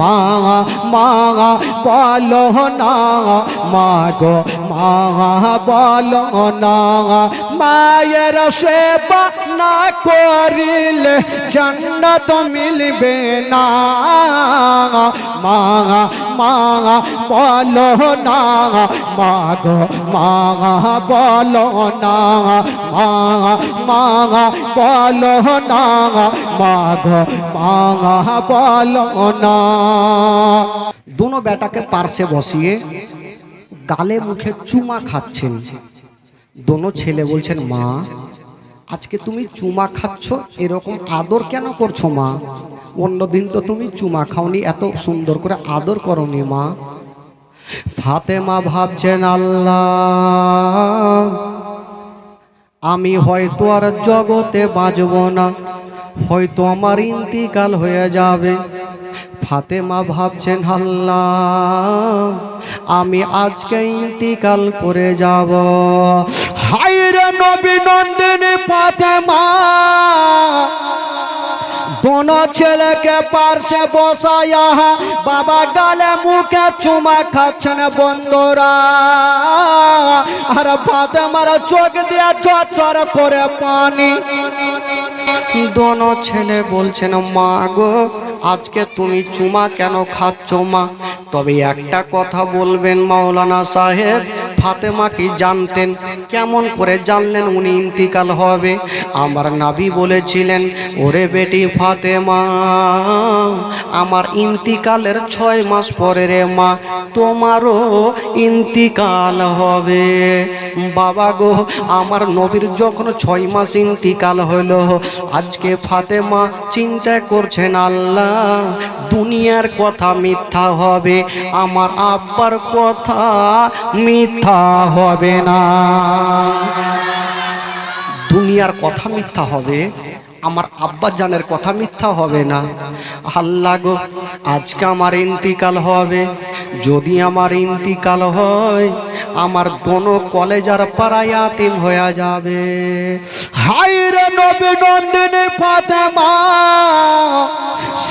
মা মা বলো না মা গো মা বলো না। মায়ের সেবা না করিলে জান্নাত মিলবে না। মা মা, বলো না। মা গো, মা, বলো না। মা মা, বলো না। মা গো, মা, বলো না। দোনো বেটাকে পার্শ্বে বসিয়ে গালে মুখে চুমা খাচ্ছেন। দোনো ছেলে বলছেন, মা আজকে তুমি চুমা খাচ্ছ, এরকম আদর কেন করছ মা? অন্যদিন তো তুমি চুমা খাওনি, এত সুন্দর করে আদর করনি মা। ফাতেমা ভাবছেন, আল্লাহ, আমি হয়তো আর জগতে বাঁচব না, হয়তো আমার ইন্তিকাল হয়ে যাবে। ফাতেমা ভাবছেন, আল্লাহ, আমি আজকে ইন্তিকাল করে যাব। হাইরে নবী নন্দিনী ফাতেমা। দোনো ছেলেকে পার্শ্বে বসায়া বাবা গালে মুখে চুমা খাচ্ছেন বন্ধুরা। আর ফাতেমার চোখ দিয়ে চর করে পানি। দোনো ছেলে বলছেন, মা গো, আজকে তুমি চুমা কেন খাচ্ছ মা? তবে একটা কথা বলবেন মাওলানা সাহেব ফাতেমা কি জানতেন? কেমন করে জানলেন উনি ইন্তিকাল হবে? আমার নাবি বলেছিলেন, ওরে বেটি ফাতেমা, আমার ইন্তিকালের ছয় মাস পরে রে মা, তোমারও ইন্তিকাল হবে। বাবা গো, আমার নবীর যখন ছয় মাস ইন্তিকাল হলো, আজকে ফাতেমা চিন্তা করছেন, আল্লাহ, দুনিয়ার কথা মিথ্যা হবে, আমার আব্বার কথা মিথ্যা হবে না। দুনিয়ার কথা মিথ্যা হবে, আমার আব্বা জানের কথা মিথ্যা হবে না। আল্লাহ গো, আজকে আমার ইন্তিকাল হবে। যদি আমার ইন্তিকাল হয়, আমার দোনো কলেজার পাড়ায় আতিম হয়ে যাবে। হাইরে নবী নন্দিনী ফাতেমা!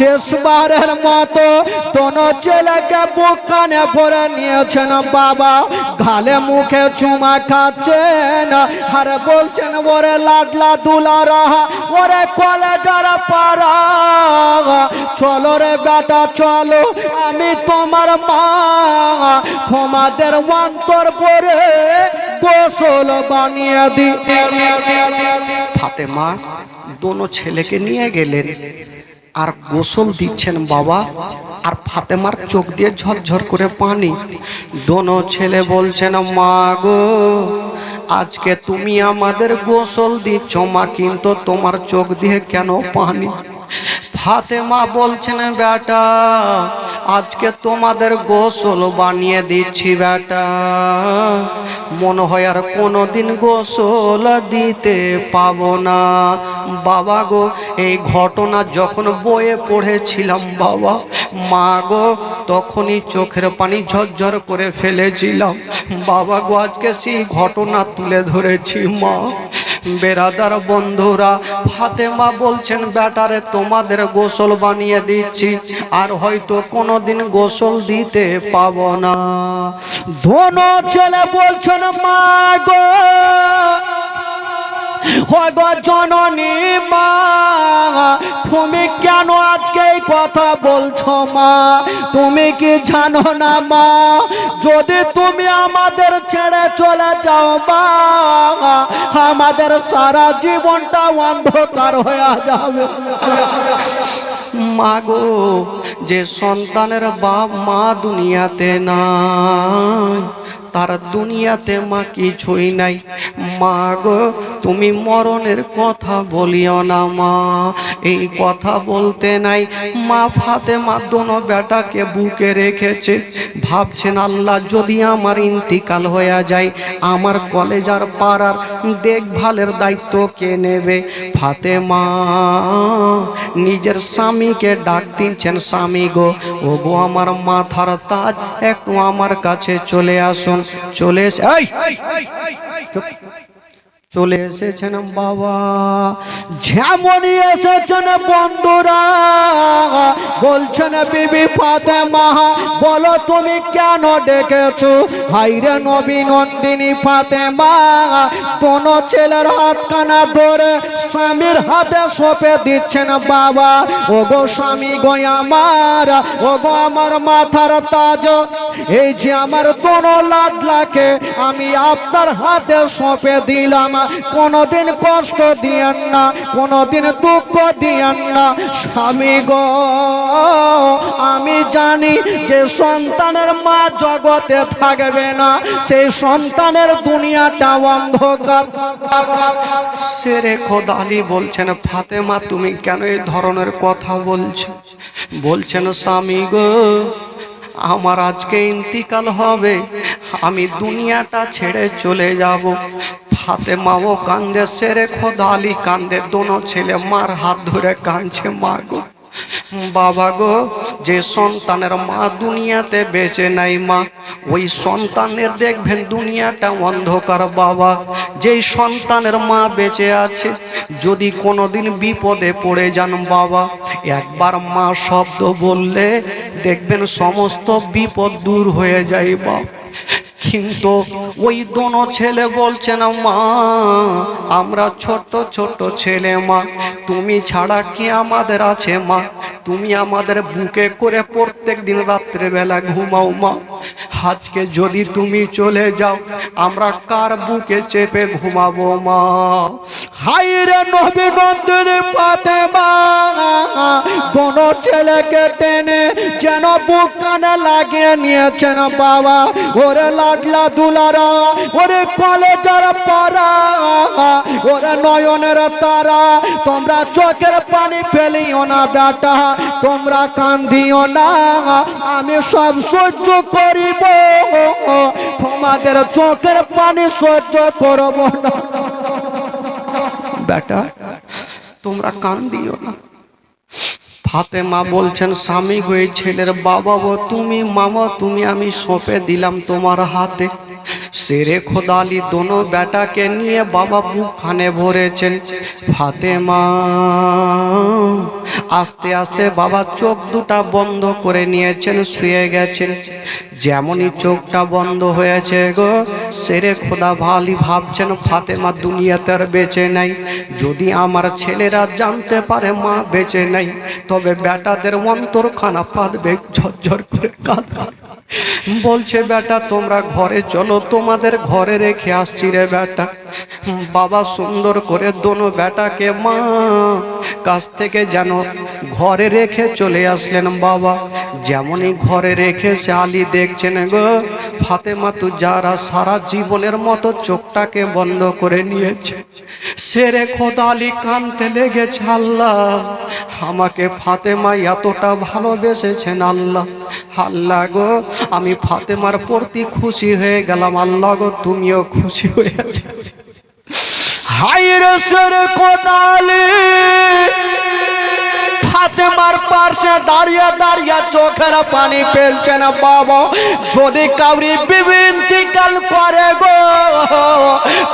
শেষবারের মতো দোনো ছেলেকে বুক কানে ভরে নিয়েছেন বাবা। ঘালে মুখে চুমা খাচ্ছেন। আর বলছেন, ওরে লাডলা দুলা রাহা, ওরে কলেজার পাড়া। চলো রে বেটা, চলো, আমি তোমার মা। তোমাদের অন্তর পরে গোসল বানিয়ে দি ফাতেমা, দোনো ছেলেকে নিয়ে গেলেন। আর গোসল দিচ্ছেন বাবা, আর ফাতেমার চোখ দিয়ে ঝরঝর করে পানি। দোনো ছেলে বলছেন, মা গো, আজকে তুমি আমাদের গোসল দিচ্ছ, মা, কিন্তু তোমার চোখ দিয়ে কেন পানি? ফাতেমা বলছেন, বেটা, আজকে তোমাদের গোসল বানিয়ে দিচ্ছি, বেটা। মনে হয় আর কোনোদিন গোসল দিতে পাবো না। বাবা গো, এই ঘটনা যখন বইয়ে পড়েছিলাম, বাবা, মা গো, তখনই চোখের পানি ঝরঝর করে ফেলেছিলাম। বাবা গো, আজকে সেই ঘটনা তুলে ধরেছি, মা। বেরাদার বন্ধুরা, ফাতেমা বলছেন, ব্যাটারে, তোমাদের গোসল বানিয়ে দিচ্ছি, আর হয়তো কোনোদিন গোসল দিতে পাব না। ধন চলে বলছেন, মা গো গো জননী মা, তুমি কেন আজকে এই কথা বলছো মা? তুমি কি জানো না মা? যদি তুমি আমাদের ছেড়ে চলে যাও মা, আমাদের সারা জীবনটা অন্ধকার হয়ে যাবে। মাগো যে সন্তানের বাপ মা দুনিয়াতে নাই। তার দুনিয়াতে মা কিছুই নাই। মা গো, তুমি মরণের কথা বলিও না মা। এই কথা বলতে নাই। মা ফাতে মা দোনো বেটাকে বুকে রেখেছে। ভাবছেন, আল্লাহ যদি আমার ইন্তিকাল হয়ে যায়, আমার কলেজার পাড়ার দেখভালের দায়িত্ব কে নেবে? ফাতেমা, নিজের স্বামীকে ডাক দিচ্ছেন, স্বামী গো ও গো আমার মাথার তাজ, একটু আমার কাছে চলে আসুন। চলে এই। চলে এসেছেন বাবা। যেমনই এসেছেন বন্ধুরা, বলছেন বিবি ফাতেমা, বলো তুমি কেন ডেকেছো? হাইরে নবী নন্দিনী ফাতেমা, কোন ছেলের হাতখানা ধরে স্বামীর হাতে সপে দিচ্ছেন বাবা। ও গো স্বামী গো আমার ও গো আমার মাথার তাজ। এই যে আমার কোন লাডলাকে আমি আপনার হাতে সঁপে দিলাম। কোনোদিন কষ্ট দিয়েন না, কোনোদিন দুঃখ দিয়েন না। স্বামী গো, আমি জানি যে সন্তানের মা জগতে থাকবে না, সেই সন্তানের দুনিয়াটা অন্ধকার। সেরে খোদালি বলছেন, ফাতেমা, তুমি কেন এই ধরনের কথা বলছো? বলছেন, স্বামী গো, আমার আজকে ইন্তিকাল হবে। আমি দুনিয়াটা ছেড়ে চলে যাব। ফাতেমাও কান্দে, সেরে খোদালি কান্দে। দোনো ছেলে মার হাত ধরে কাঁদছে, মা গো। বাবা গো, যে সন্তানের মা দুনিয়াতে বেঁচে নাই, মা, ওই সন্তানের দেখবেন দুনিয়াটা অন্ধকার, বাবা। যেই সন্তানের মা বেঁচে আছে, যদি কোনোদিন বিপদে পড়ে যান, বাবা, একবার মা শব্দ বললে দেখবেন সমস্ত বিপদ দূর হয়ে যায় বাবা কিন্তু ওই দোনো ছেলে বলছে না মা, আমরা ছোট ছোট ছেলে, মা। তুমি ছাড়া কি আমাদের আছে, মা? তুমি আমাদের বুকে করে প্রত্যেক দিন রাত্রে বেলা ঘুমাও, মা। আজকে যদি তুমি চলে যাও, আমরা কার বুকে চেপে ঘুমাবো মা? হাইরে নবী নন্দিনী পাতে দোনো ছেলেকে টেনে যেন বুক কানে লাগিয়ে নিয়েছেন বাবা। ওরে লাডলা দুলারা, ওরে কলেজার পারা ওরে নয়নের তারা, তোমরা চোখের পানি ফেলিও না বেটা, তোমরা কান্দিও না, আমি সব সহ্য করিব। তোমাদের চোখের পানি সহ্য করব না। বেটা, তোমরা কান্দিও না। ফাতেমা বলছেন, স্বামী এই ছেলের বাবা গো তুমি মামা, তুমি আমি সঁপে দিলাম তোমার হাতে। সেরে খোদালি দোনো বেটাকে নিয়ে বাবা বুকখানে ভরেছেন। ফাতেমা আস্তে আস্তে বাবা চোখ দুটা বন্ধ করে নিয়েছেন, শুয়ে গেছেন। যেমনই চোখটা বন্ধ হয়েছে গো, সেরে খোদা ভালি ভাবছেন, ফাতেমা দুনিয়াতে আর বেঁচে নাই। যদি আমার ছেলেরা জানতে পারে, মা বেঁচে নাই, তবে বেটাদের অন্তর অন্তরখানা পাতবে ঝরঝর করে কাঁদা বলছে, বেটা, তোমরা ঘরে চলো, তোমাদের ঘরে রেখে আসছি রে বেটা। বাবা সুন্দর করে দোনো বেটাকে মা কাছ থেকে যেন ঘরে রেখে চলে আসলেন বাবা। যেমনই ঘরে রেখে সে আলী দেখছেন গো, ফাতেমা তু যারা সারা জীবনের মতো চোখটাকে বন্ধ করে নিয়েছে, সেরে খোদা আলী কানতে লেগেছে আল্লাহ। আমাকে ফাতেমা এতটা ভালোবেসেছেন আল্লাহ। আল্লাহ গো আমি ফাতেমার প্রতি খুশি হয়ে গেলাম। আল্লাহ গো তুমিও খুশি হয়েছে হাইরে সেরে কোদালি ফাতেমার পাশে দাঁড়িয়ে দাঁড়িয়ে চোখের পানি ফেলছে না বাবা। যদি কাউরি বিবিন্তিকাল করে গো,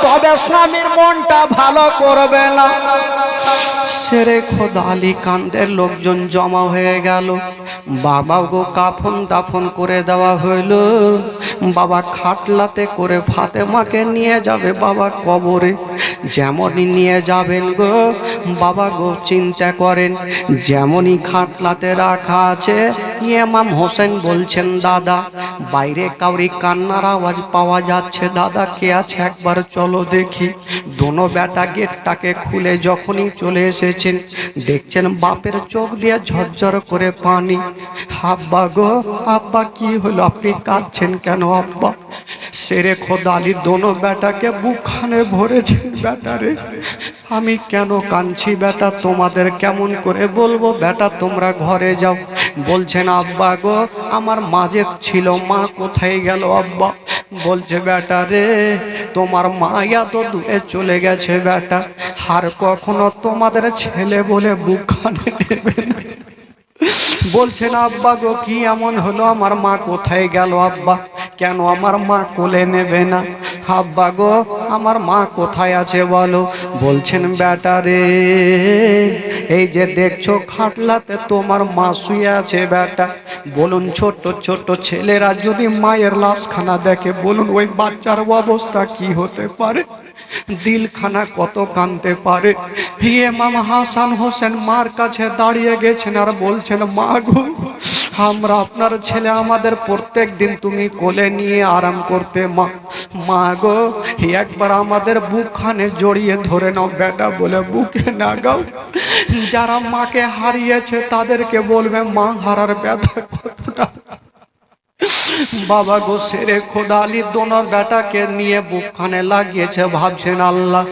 তবে স্বামীর মনটা ভালো করবে না। সেরে খোদালি কান্দের লোকজন জমা হয়ে গেল। বাবা গো কাফন দাফন করে দেওয়া হইল। বাবা খাটলাতে করে ফাতেমাকে নিয়ে যাবে বাবা কবরে। যেমনই নিয়ে যাবেন গো, বাবা গো চিন্তা করেন, যেমনই খাটলাতে রাখা আছে, ইমাম হোসেন বলছেন, দাদা, বাইরে কাউরি কান্নার আওয়াজ পাওয়া যাচ্ছে। দাদা, কে আছে? একবার চলো দেখি। দোনো বেটা গেটটাকে খুলে যখনই চলে এসেছেন। দেখছেন বাপের চোখ দিয়ে ঝরঝর করে পানি। হাব্বা গো, আব্বা কি হলো? আপনি কাঁদছেন কেন আব্বা? সেরে খোদালি, দোনো বেটাকে বুকখানে ভরেছেন বেটারে আমি কেন কাঁদছি বেটা? তোমাদের কেমন করে বলব? বেটা, তোমরা ঘরে যাও। বলছেন আব্বা গো, আমার মাঝে ছিল, মা কোথায় গেল আব্বা? বলছে, বেটা রে, তোমার মা এত দূরে চলে গেছে, বেটা। আর কখনো তোমাদের ছেলে বলে বুকখানে নেবে না। বলছেন আব্বা গো, কি এমন হলো? আমার মা কোথায় গেল, আব্বা? কেন আমার মা কোলে নেবে না? আব্বা গো, আমার মা কোথায় আছে বলো? বলছেন বেটা রে, এই যে দেখছ খাটলাতে তোমার মা শুয়ে আছে বেটা বলুন, ছোট্ট ছোট্ট ছেলেরা যদি মায়ের লাশখানা দেখে, বলুন, ওই বাচ্চার অবস্থা কি হতে পারে? দিলখানা কত কানতে পারে? ইমাম হাসান হোসেন মার কাছে দাঁড়িয়ে গেছেন আর বলছেন, মা গো, আমরা আপনার ছেলে, আমাদের প্রত্যেক দিন তুমি কোলে নিয়ে আরাম করতে, মা। মা গো একবার আমাদের বুকখানে জড়িয়ে ধরে নাও, বেটা বলে বুকে না গাও। যারা মাকে হারিয়েছে তাদেরকে বলবে, মা, হারার ব্যথা কতটা? বাবা গো, সেরে খোদালি দোনো বেটাকে নিয়ে বুকখানে লাগিয়েছে, ভাবছেন আল্লাহ।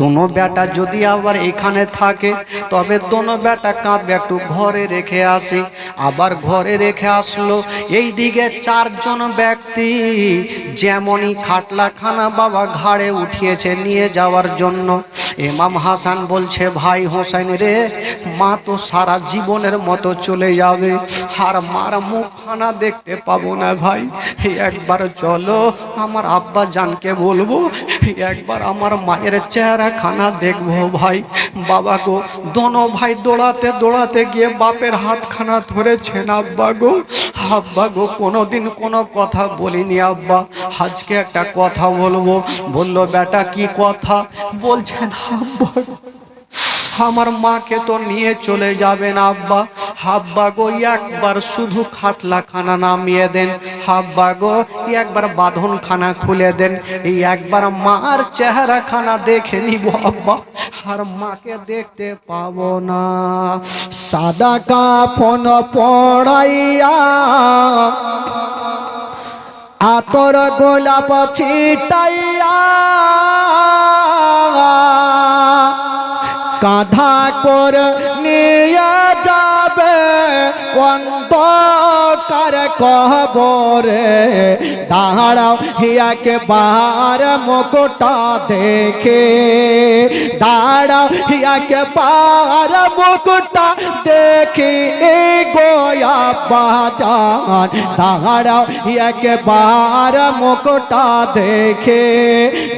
দোনো বেটা যদি আবার এখানে থাকে, তবে দোনো বেটা কাঁদবে, একটু ঘরে রেখে আসি। আবার ঘরে রেখে আসলো এই দিকে চারজন ব্যক্তি যেমনই খাটলাখানা বাবা ঘাড়ে উঠিয়েছে নিয়ে যাওয়ার জন্য। এমাম হাসান বলছে, ভাই হোসেন রে, মা তো সারা জীবনের মতো চলে যাবে। আর মার মুখখানা দেখতে পাবো না ভাই। একবার চলো, আমার আব্বা জানকে বলব, একবার আমার মায়ের চেহারা খানা দেখব ভাই। বাবা গো, দোনো ভাই দৌড়াতে দৌড়াতে গিয়ে বাপের হাতখানা ধরেছেন আব্বা গো? আব্বা গো, কোনোদিন কোনো কথা বলিনি আব্বা। আজকে একটা কথা বলব। বলল, বেটা, কি কথা? বলছেন আমার মাকে তো নিয়ে চলে যাবেন আব্বা। হাব্বা গো, একবার শুধু খাটলা খানা নামিয়ে দেন। হাব্বা গো, একবার বাঁধন খানা খুলে দেন। এই একবার মার চেহারা খানা দেখে নিব আব্বা। আর মাকে দেখতে পাবো না। সাদা কাফন পড়াইয়া আতর গোলাপ ছিটাইয়া কাঁধা কর নিয়ে যাবে অন্ধকার কবরে দাঁড়াও হিয়াকে বার মুকুটা দেখে দাঁড়াও হিয়াকে পার মুকুটা দেখি গোয়া বাজান দাঁড়াও হিয়াকে বার মুকুটা দেখে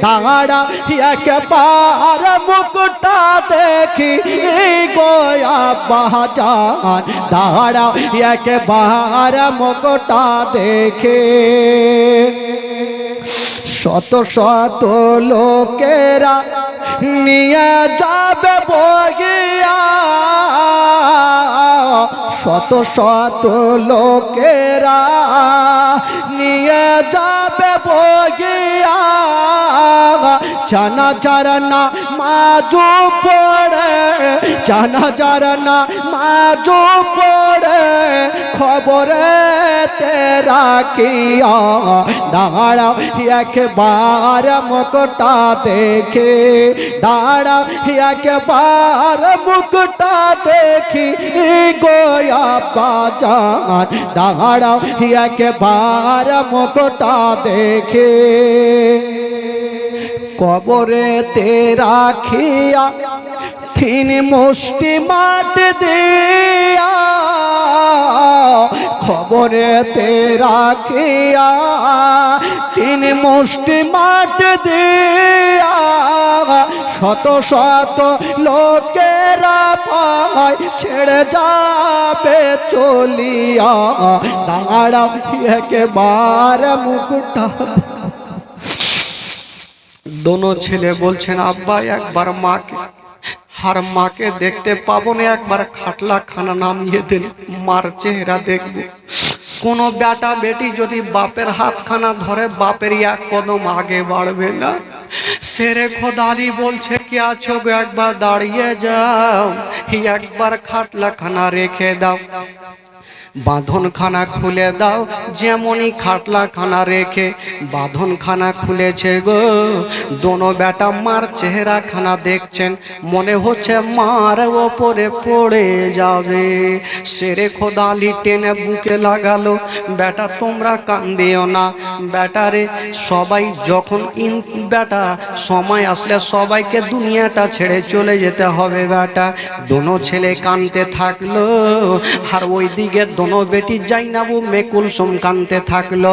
দাঁড়াও হিয়াকে পার মুকুটা দেখি গোয়া বাজান দাঁড়াও একবার বার মুকুটা দেখে। শত শত লোকেরা নিয়ে যাবে বগিয়া শত শত লোকেরা নিয়ে যাবে বগিয়া জানা চারনা মাজু পড়ে, জানা চারনা মাজু পড়ে, খবরে তেরা কিয়া। দাঁড়াও, একবার মুকুটা দেখে। দাঁড়াও একবার মুখটা দেখি গোয়া বাজান দাঁড়াও একবার মুখটা দেখে। কবরে তেরা খিয়া থিন মুষ্টি মাট দিয়া খবরে তেরা খিয়া তিন মুষ্টি মাট দিয়া শত শত লোকেরা পায় ছেড়ে যাবে চলিয়া। দাঁড়া একেবার মুকুটা দোনো ছেলে বলছেন, আব্বা, একবার মাকে আর মাকে দেখতে পাবো না, একবার খাটলা খানা নামিয়ে দেন, মার চেহারা দেখবে। কোন বেটা বেটি যদি বাপের হাতখানা ধরে, বাপের এক কদম আগে বাড়বে না। সেরে খোদালি বলছে, কি আছো গো, একবার দাঁড়িয়ে যাও, একবার খাটলা খানা রেখে দাও। বাঁধন খানা খুলে দাও, যেমনই খাটলা খানা রেখে বাঁধন খানা খুলেছে গো। দোনো বেটা মার চেহারা খানা দেখছেন, মনে হচ্ছে মার ওপরে পড়ে যাবে। সেরে খোদালি টেনে বুকে লাগালো, বেটা তোমরা কান্দিও না। বেটারে, সবাই যখন ইন, বেটা সময় আসলে সবাইকে দুনিয়াটা ছেড়ে চলে যেতে হবে, বেটা। দোনো ছেলে কানতে থাকল, আর ওই দিকে দোনো বেটি জাইনাবু মেকুল সোম কানতে থাকল।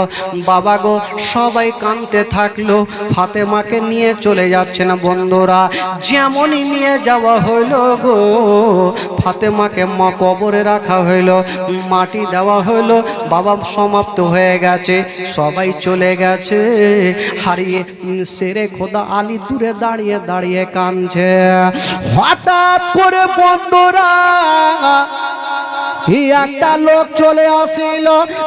বাবা গো, সবাই কানতে থাকল। ফাতেমাকে নিয়ে চলে যাচ্ছেন বন্ধুরা। যেমনই নিয়ে যাওয়া হইল গো, ফাতেমাকে মা কবরে রাখা হইল, মাটি দেওয়া হইল, বাবা সমাপ্ত হয়ে গেছে, সবাই চলে গেছে। হারিয়ে সেরে খোদা আলী দূরে দাঁড়িয়ে দাঁড়িয়ে কানছে হঠাৎ করে বন্ধুরা একটা লোক চলে আসিল।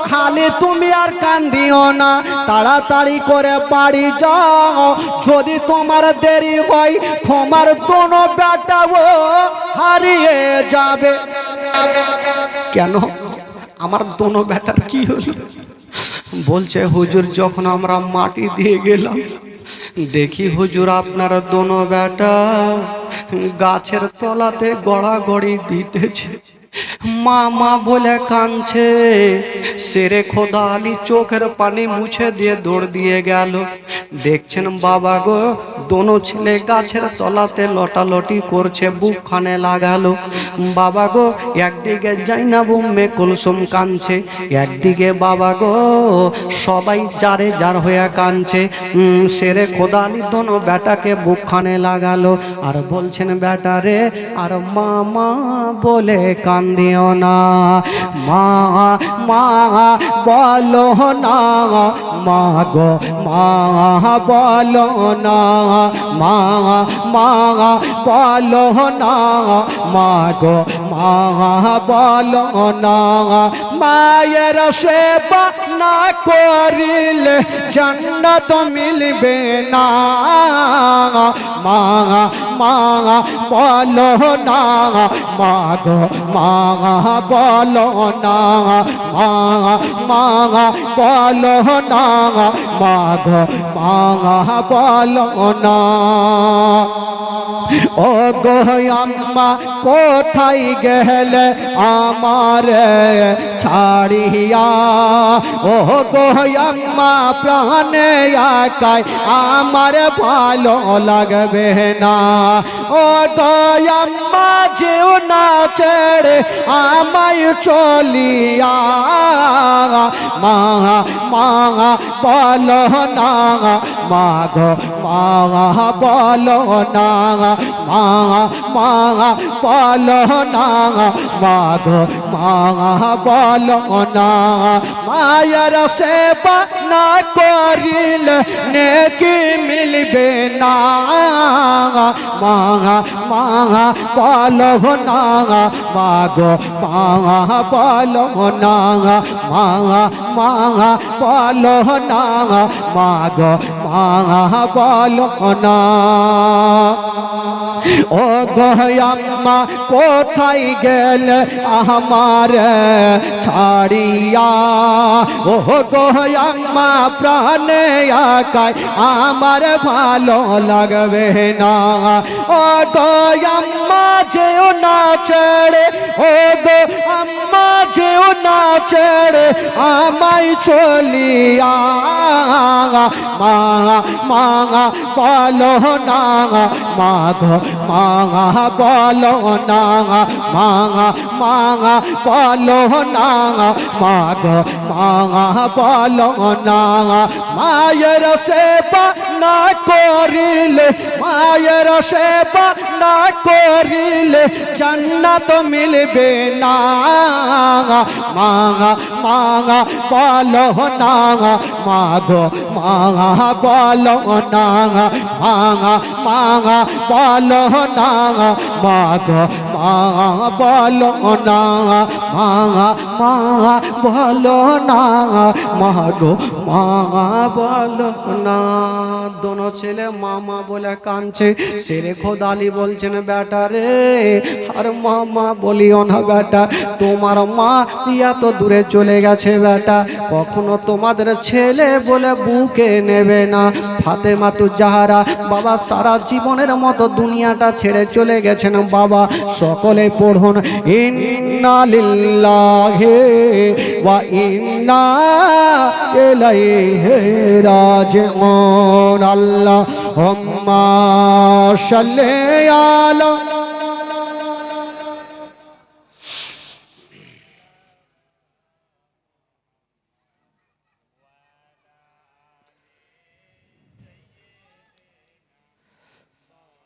খালি তুমি আর কান্দিও না, তাড়াতাড়ি করে বাড়ি যাও। যদি তোমার দেরি হয়, তোমার দোনো বেটাও হারিয়ে যাবে। কেন? আমার দোনো বেটার কি হলো? বলছে, হুজুর, যখন আমরা মাটি দিয়ে গেলাম, দেখি হুজুর আপনার দোনো বেটা গাছের তলাতে গড়াগড়ি দিতেছে। মা মা বলে কাঁদছে। সেরে খোদা আলী চোখের পানি মুছে দিয়ে দৌড় দিয়ে গেল। দেখছেন বাবা গো, দোনো ছেলে গাছের তলাতে লটালটি করছে, বুকখানে লাগালো। বাবা গো, একদিকে জাইনাবু মে কুলসুম কানছে একদিকে বাবা গো, সবাই যারে যার হয়ে কাঁদছে। সেরে খোদা আলী দোনো বেটাকে বুকখানে লাগালো আর বলছেন বেটা রে, আর মা মা বলে কান্দিও না। মা মা, বলো না। মা গো, মা, বলো না। মা মা, বলো না। মা গো মা না মায়ের সেবা না করিলে জান্নাত মিলবে না। মা মা বলো না মা মা বলো না মা মা বলো না মা মা বলো না ও গো আম্মা, কোথায় গেলে আমার ছাড়িয়া ও গো আম্মা প্রাণে একাই আমার ভালো লাগবে না। ও গোয়াম্মা যে না ছেড়ে আমায় চলিয়া মা মা বলো না মা গো মা বলো না মা মা বলো না মা গো মা বলো না মায়ের সেবা না করিলে নেকি মিলবে না মা মা বলো না মা মা বলো না মা মা বলো না মা গো মা বলো না। ও গয়াম্মা কোথায় গেল আমার ছাড়িয়া? ও গয়াম্মা প্রাণে আকায় আমার ভালো লাগবে না। ও গয়াম্মা যেও না ছেড়ে, ও গো আম্মা, যেও ছেড়ে আমায় চলিয়া। মা মা, বলো না, মা গো, মা, বলো না, মা মা, বলো না, মা মা, বলো না। মায়ের সেবা না করিলে মায়ের সেবা না করিলে জান্নাত মিলবে না। মা মা বলো না মা গো, মা বলো না মা মা বলো না মা গো, মা বলো না মা মা বলো না মা গো, মা বলো না। দোনো ছেলে মামা বলে কানছে সেরে খোদালি বলছেন, বেটা রে, আর মামা বলিও না বেটা, তোমার মা ইয়া তো দূরে চলে গেছে বেটা, কখনো তোমাদের ছেলে বলে বুকে নেবে না। ফাতেমা তু যাহারা বাবা সারা জীবনের মতো দুনিয়াটা ছেড়ে চলে গেছেন, বাবা, সকলে পড়ুন, ইন্না লিল্লাহি ওয়া ইন্না ইলাইহি রাজিউন صل على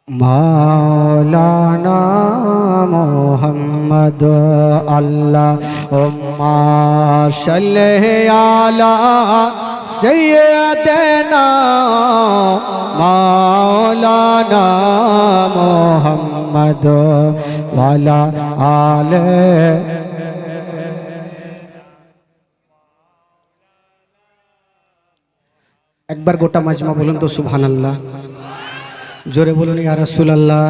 مولانا محمد মোহাম্মদ আল্লাহ, উম্মা সাল্লি আলা সাইয়্যিদিনা মাওলানা মোহাম্মদ ওয়ালা আলে। একবার গোটা মাজমা বলুন তো সুবহানাল্লাহ। জোরে বলুন ইয়া রাসূলুল্লাহ।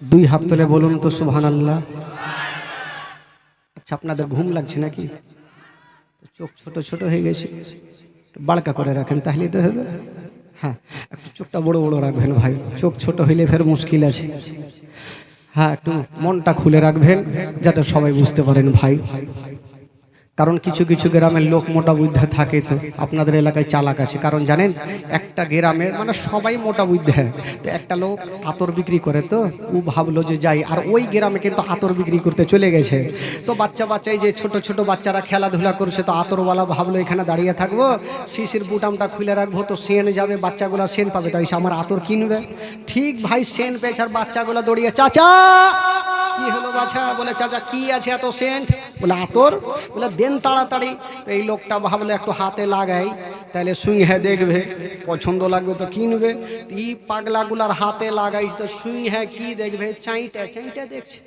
দুই হাত তুলে বলুন তো সুহান আল্লাহ আচ্ছা আপনাদের ঘুম লাগছে নাকি? চোখ ছোট ছোট হয়ে গেছে। বাড়কা করে রাখেন তাহলে তো হবে। হ্যাঁ একটু চোখটা বড় বড় রাখবেন ভাই। চোখ ছোট হইলে ফের মুশকিল আছে। হ্যাঁ একটু মনটা খুলে রাখবেন, যাতে সবাই বুঝতে পারেন ভাই। কারণ কিছু কিছু গ্রামের লোক মোটা বুদ্ধে থাকে তো, আপনাদের এলাকায় চালাক আছে। কারণ জানেন, একটা গ্রামের মানে সবাই মোটা বুদ্ধে। তো একটা লোক আতর বিক্রি করে তো, ও ভাবলো যে যাই, আর ওই গ্রামে কিন্তু আতর বিক্রি করতে চলে গেছে। তো বাচ্চা বাচ্চাই যে ছোট ছোট বাচ্চারা খেলাধুলা করছে, তো আতরওয়ালা ভাবলো, এখানে দাঁড়িয়ে থাকব, শিশির বুটামটা খুলে রাখব, তো সেন যাবে, বাচ্চাগুলো সেন পাবে। তাই সে আমার আতর কিনবে। ঠিক ভাই, সেন পেয়েছে, আর বাচ্চাগুলো দৌড়িয়ে, চাচা! কি হলো, বাছা? বলে, চাচা, কি আছে এত সেন্ট? বলে, আতর? বলে দেন তাড়াতাড়ি। তো এই লোকটা ভাবলে একটু হাতে লাগাই তাহলে সুইহে দেখবে, পছন্দ লাগবে তো কিনবে। ই পাগলাগুলার হাতে লাগাই তো সুইহে কি দেখবে, চাইটা চাইটা দেখছে।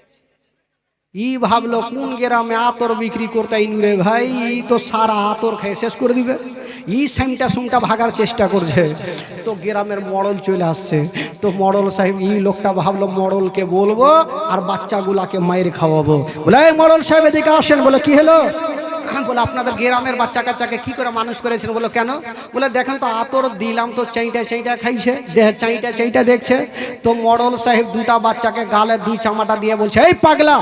ই ভাবলো, কোন গ্রামে আতর বিক্রি করতে নুরে ভাই? ই তো সারা আতর খেয়ে শেষ করে দিবে। ই সেমটা সুমটা ভাগার চেষ্টা করছে। তো গ্রামের মডল চলে আসছে। তো মডল সাহেব, ই লোকটা ভাবলো মডলকে বলব আর বাচ্চাগুলাকে মায়ের খাওয়াবো। বলে মডল সাহেব, এদিকে আসেন। বলে, কি হলো? বলে, আপনাদের গ্রামের বাচ্চা কাচ্চাকে কি করে মানুষ করেছেন? বলো, কেন? বলে, দেখেন তো, আতর দিলাম তো, চাইটা চাইটা খাইছে দেহের চাইটা চাইটা দেখছে। তো মডল সাহেব দুটা বাচ্চাকে গালে দুই চামাটা দিয়ে বলছে, এই পাগলা,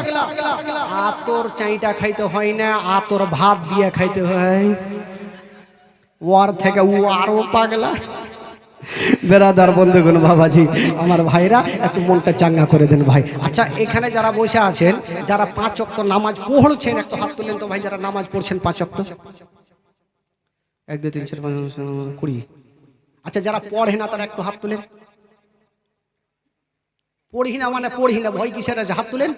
আতর চাইটা খাইতে হয় না, আতর ভাত দিয়ে খাইতে হয়। ওয়ার থেকে ও আরও পাগলা। বেরাদার বন্ধুগণ, বাবাজি, আমার ভাইরা, একটু মনটা চাঙ্গা করে দেন ভাই। আচ্ছা এখানে যারা বসে আছেন, যারা পাঁচ অক্ত নামাজ পড়ছেন, একটু হাত তুলেন তো ভাই, যারা নামাজ পড়ছেন পাঁচ অক্ত এক, দুই, তিন, চার, পাঁচ কুড়ি। আচ্ছা যারা পড়ে না, তারা একটু হাত তুলেন। পড়ি না মানে পড়ি না, ভয় কিসের হাত তুলেন।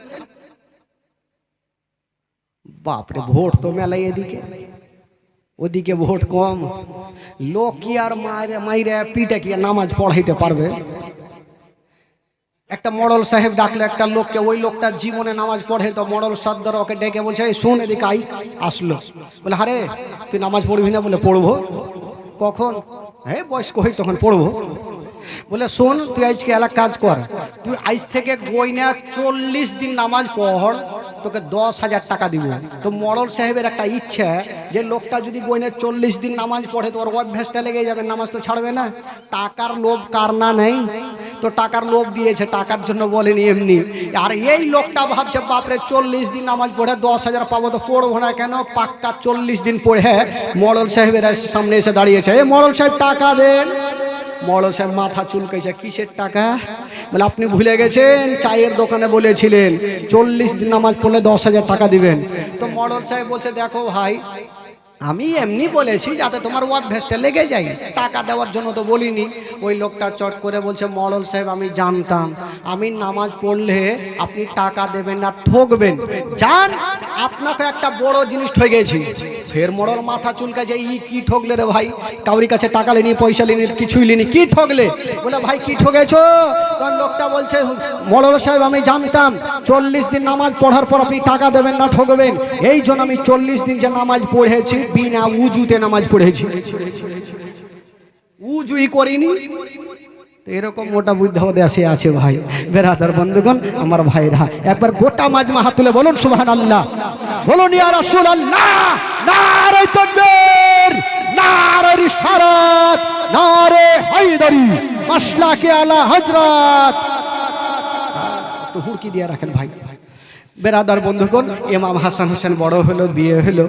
বাপরে, ভোট তো মেলাই এদিকে। ওদিকে ভোট কম। লোক কি আর মাইরে পিঠে কি নামাজ পড়াইতে পারবে? একটা মডল সাহেব ডাকলে একটা লোককে, ওই লোকটা জীবনে নামাজ পড়ে তো মডল সর্দার ওকে ডেকে বলছে, "এই শোন এদিকে আই আসলো। বলে, আরে, তুই নামাজ পড়বি না? বলে, পড়ব। কখন? হ্যাঁ বয়স্ক হই তখন পড়ব। বলে, শোন, তুই আজকে এলাকা কাজ কর। তুই আজ থেকে গইনা চল্লিশ দিন নামাজ পড়। তোকে দশ হাজার টাকা দিব। তো মরল সাহেবের একটা ইচ্ছা যে লোকটা যদি গইনে চল্লিশ দিন নামাজ পড়ে, তোর অভ্যাসটা লেগে যাবে, নামাজ তো ছাড়বে না। টাকার লোভ কার না নেই? তো টাকার লোভ দিয়েছে, টাকার জন্য বলেনি এমনি। আর এই লোকটা ভাবছে, বাপরে, চল্লিশ দিন নামাজ পড়ে, দশ হাজার পাবো তো পড়ব না কেন? পাক্কা চল্লিশ দিন পড়ে, মরল সাহেবের সামনে এসে দাঁড়িয়েছে। এই মরল সাহেব, টাকা দেন মরল সাহেব মাথা চুলকেছে কিসের টাকা? বলে, আপনি ভুলে গেছেন? চায়ের দোকানে বলেছিলেন, চল্লিশ দিন আমার পড়লে দশ হাজার টাকা দিবেন। তো মডল সাহেব বলছে, দেখো ভাই আমি এমনি বলেছি যাতে তোমার অভ্যাসটা লেগে যায়। টাকা দেওয়ার জন্য তো বলিনি। ওই লোকটা চট করে বলছে, মরল সাহেব, আমি জানতাম। আমি নামাজ পড়লে আপনি টাকা দেবেন না, ঠকবেন। জান, আপনাকে একটা বড় জিনিস ঠকে গেছি। ফের মরল মাথা চুলকাছে ই কি ঠকলে রে ভাই? কাউরি কাছে টাকা লেনি, পয়সা লেনি, কিছুই লেনি, কি ঠকলে? বলে, ভাই, কি ঠকেছো? তখন লোকটা বলছে, মরল সাহেব, আমি জানতাম, চল্লিশ দিন নামাজ পড়ার পর আপনি টাকা দেবেন না, ঠকবেন। এই জন্য আমি চল্লিশ দিন যে নামাজ পড়েছি বিনা উজুতে নামাজ পড়েছি। উজুই করিনি। এরকম মোটা বুদ্ধ দেশে আছে ভাই। বেরাদার বন্ধুগণ, আমার ভাইরা, একবার গোটা মাজমা হাত তুলে বলুন সুবহান আল্লাহ বলুন, ইয়া রাসূলুল্লাহ, নারে তাকবীর, নারে রিসালাত নারে হায়দারি, মাসলাকে আলা হযরত। হুড়কি দিয়ে রাখেন ভাই। বেরাদার বন্ধুগণ, ইমাম হাসান হোসেন বড় হলো, বিয়ে হলো।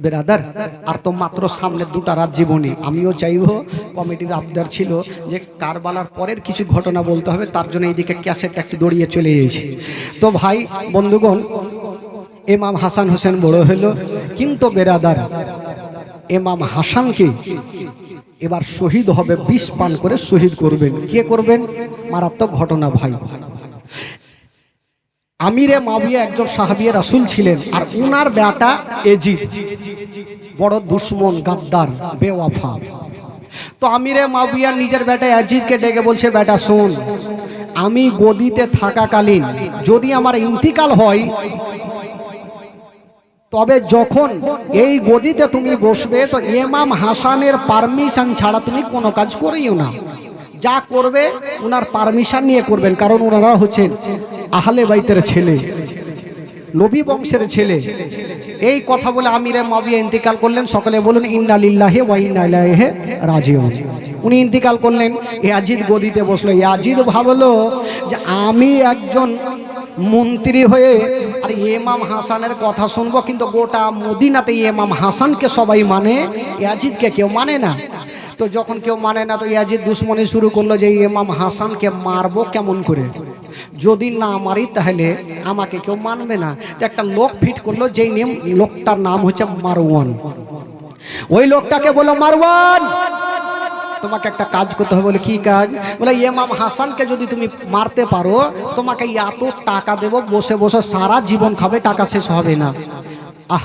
বেরাদার, আর তো মাত্র সামনে দুটা রাত জীবনী। আমিও চাইব কমিটির আবদার ছিল যে কারবালার পরের কিছু ঘটনা বলতে হবে, তার জন্য এইদিকে ক্যাসেট ট্যাক্সি দড়িয়ে চলে গেছি তো ভাই, বন্ধুগণ, এমাম হাসান হোসেন বড় হলো, কিন্তু বেরাদার, এমাম হাসানকে এবার শহীদ হবে বিষ পান করে শহীদ করবেন। কে করবেন? মারাত্মক ঘটনা ভাই। আমিরে মাবিয়া একজন সাহাবিয়া রাসুল ছিলেন আর উনার বেটা এজিদ, বড় দুশ্মন, গাদ্দার, বেওয়াফা। তো আমিরে মাবিয়া নিজের বেটা অজিতকে ডেকে বলছে, বেটা, শোন, আমি গদিতে থাকাকালীন যদি আমার ইন্তিকাল হয়, তবে যখন এই গদিতে তুমি বসবে, তো এমাম হাসানের পারমিশন ছাড়া তুমি কোনো কাজ করিও না। যা করবে ওনার পারমিশন নিয়ে করবেন, কারণ ওনারা হচ্ছেন আহলে বাইতের ছেলে, নবী বংশের ছেলে। এই কথা বলে আমিরে মাবিয়া ইন্তিকাল করলেন, সকলে বলুন ইন্না লিল্লাহি ওয়া ইন্না ইলাইহি রাজিউন। উনি ইন্তিকাল করলেন, ইয়াজিদ গদিতে বসল। ইয়াজিদ ভাবলো যে আমি একজন মন্ত্রী হয়ে, আর ইমাম হাসানের কথা শুনব, কিন্তু গোটা মদিনাতে ইমাম হাসানকে সবাই মানে ইয়াজিদকে কেউ মানে না। তো যখন কেউ মানে না, তো ইয়াজিদ দুশ্মনী শুরু করল যে, ইমাম হাসানকে মারবো কেমন করে? যদি না মারি তাহলে আমাকে কেউ মানবে না। তো একটা লোক ফিট করল, যেই নেম, লোকটার নাম হচ্ছে মারওয়ান। ওই লোকটাকে বলো মারওয়ান, তোমাকে একটা কাজ করতে হবে। বলে, কি কাজ? বলে, ইমাম হাসানকে যদি তুমি মারতে পারো, তোমাকে এত টাকা দেবো, বসে বসে সারা জীবন খাবে, টাকা শেষ হবে না। আহ